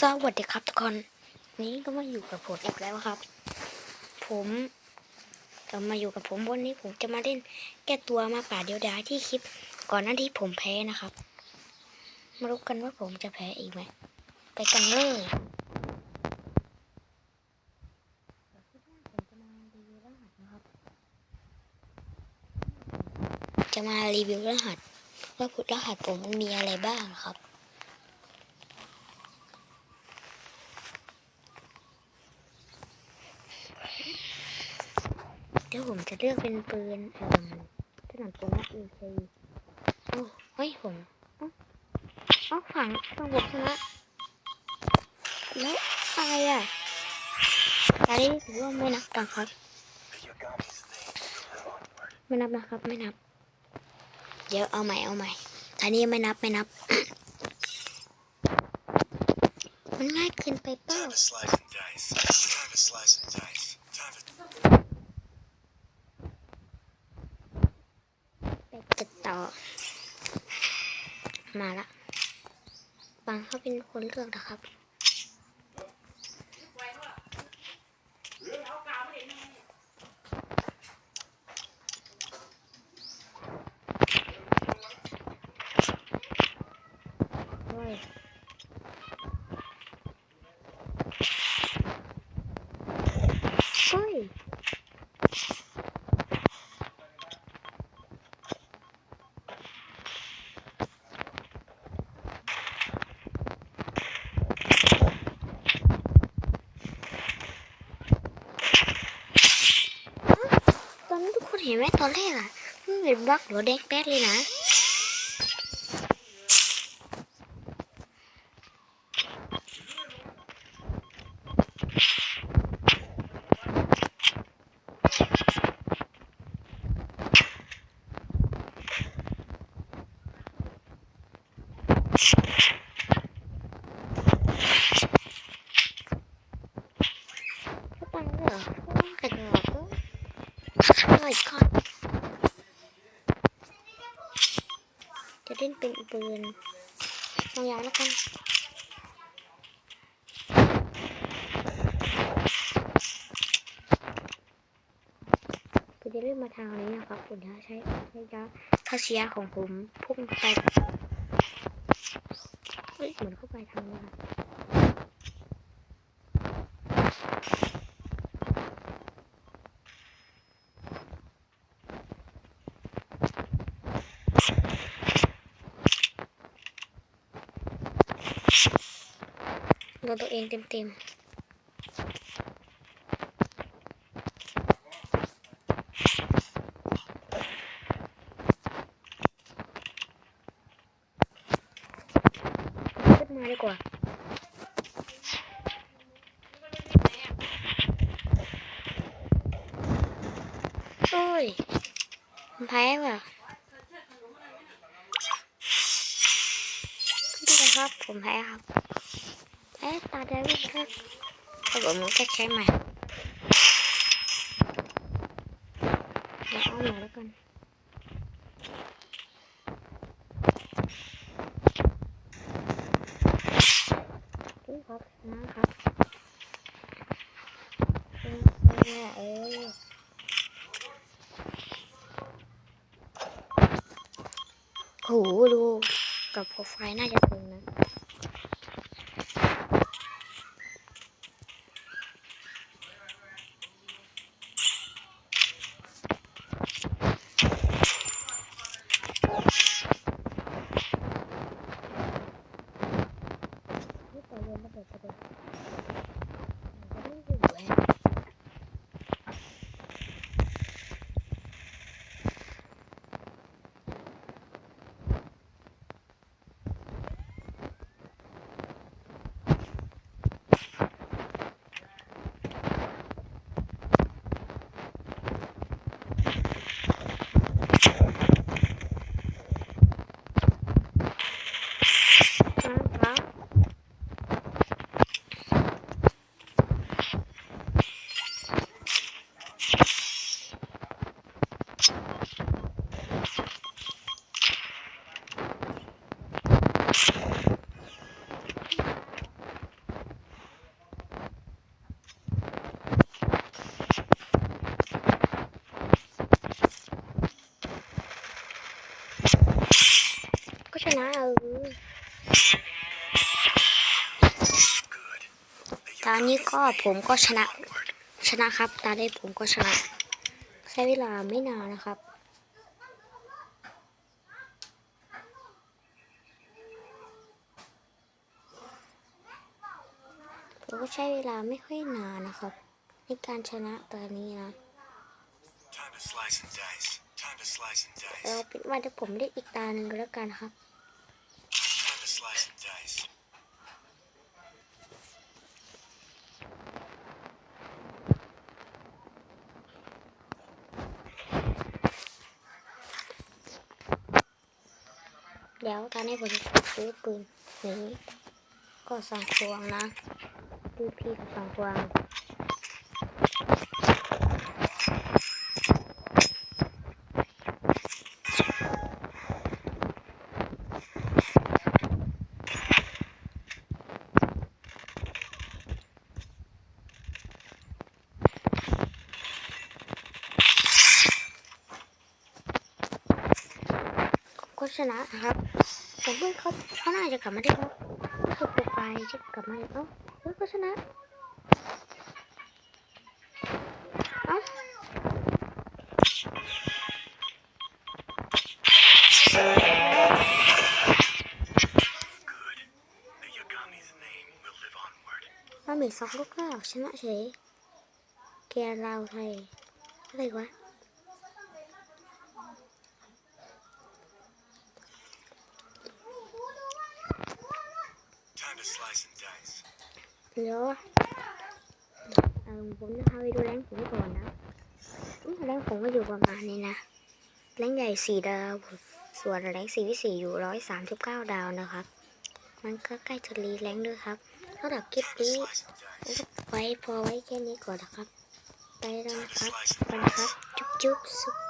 สวัสดีครับทุกคน นี้ก็มาอยู่กับผมอีกแล้วครับ ผมจะมาอยู่กับผมวันนี้ผมจะมาเล่น แก้ตัวมาป่าเดียวดายที่คลิป ก่อนหน้าที่ผมแพ้นะครับ มารู้กันว่าผมจะแพ้อีกไหม ไปกันเลยจะมารีวิวรหัส ว่าพุทธรหัสผมมันมีอะไรบ้างครับ ดี๋ยวผมจะเลือกเป็นปืนเอ่อถนัดปืนนักเอเคโอ้เฮ้ยผมเอ้าเอ้าฝั่งฝั่งบกชนะแล้วอะไรอะตอนนี้ถือว่าไม่นับตังครับ ไม่นับนะครับไม่นับ เดี๋ยวเอาใหม่เอาใหม่ตอนนี้ไม่นับไม่นับ มันง่ายเกินไปเปล่า ติดต่อ มาละบางเขาเป็นคนเลือกนะครับ โอ้ยโอ้ย ตอนนี้ทุกคน เห็นไหมตอนแรกอะมันเป็นบล็อกหัวแดงแป๊ดเลยนะก็ตังเหรอก็กระดอ กก็โอ้ยก่อนจะเล่นเป็นปืนลองยาวแล้วกันคือจะเล่นมาทางนี้นะครับผมจะใช้ใช้ยาคาเซียของผมพุ่งไปเฮ้ยเหมือนเข้าไปทางนี้ โดนตัวเองเต็มๆขึ้นมาดีกว่าโอ้ยผมแพ้ว่ะ ครับ ผมแพ้ครับแพ้ตาแดงครับถ้าผมมันก็ใช้ใหม่เดี๋ยวเอาใหม่แล้วกันนี่ครับนะครับเออเออโหดู กับโปรไฟล์น่าจะตึงนะ นี่ต่อเย็นระเบิดระเบิดมันจะไม่อยู่แฮะ Good. The ตอ นนี้ Yagami's ก็ name ผมก็ชนะ onward. ชนะครับ ตาได้ผมก็ชนะใช้เวลาไม่นานนะครับผมก็ใช้เวลาไม่ค่อยนานนะครับ ในการชนะตอนนี้นะ Time to slice and dice. Time to slice and เรา dice. เป็นว่าเดี๋ยวผมเล่นอีกตาหนึ่งก็แล้วกันครับ เดี๋ยวตอนนี้ผมจะซื้อปืนนี้ก็สองพวงนะดูพี่กับสองพวง ชนะนะครับผมว่าเขาเขาน่าจะกลับมาได้แล้วเขาตัวไปจะกลับมาได้เอ้าเฮ้ยก็ชนะเอ้าเรามีสองลูกแล้วชนะเฉยแกเราไทยอะไรวะ เดี๋ยวเออผมจะพาไปดูแรงผมก่อนนะอื้อแรงผมก็อยู่ประมาณนี้นะแรงใหญ่สี่ดาว ส่วนแรงสี่วิสี่อยู่ร้อยสามสิบเก้าดาวนะครับ มันก็ใกล้จะรีแรงด้วยครับสำหรับคลิปนี้ไว้พอไว้แค่นี้ก่อนนะครับ ไปแล้วนะครับไปนะครับ จุ๊บจุ๊บสุ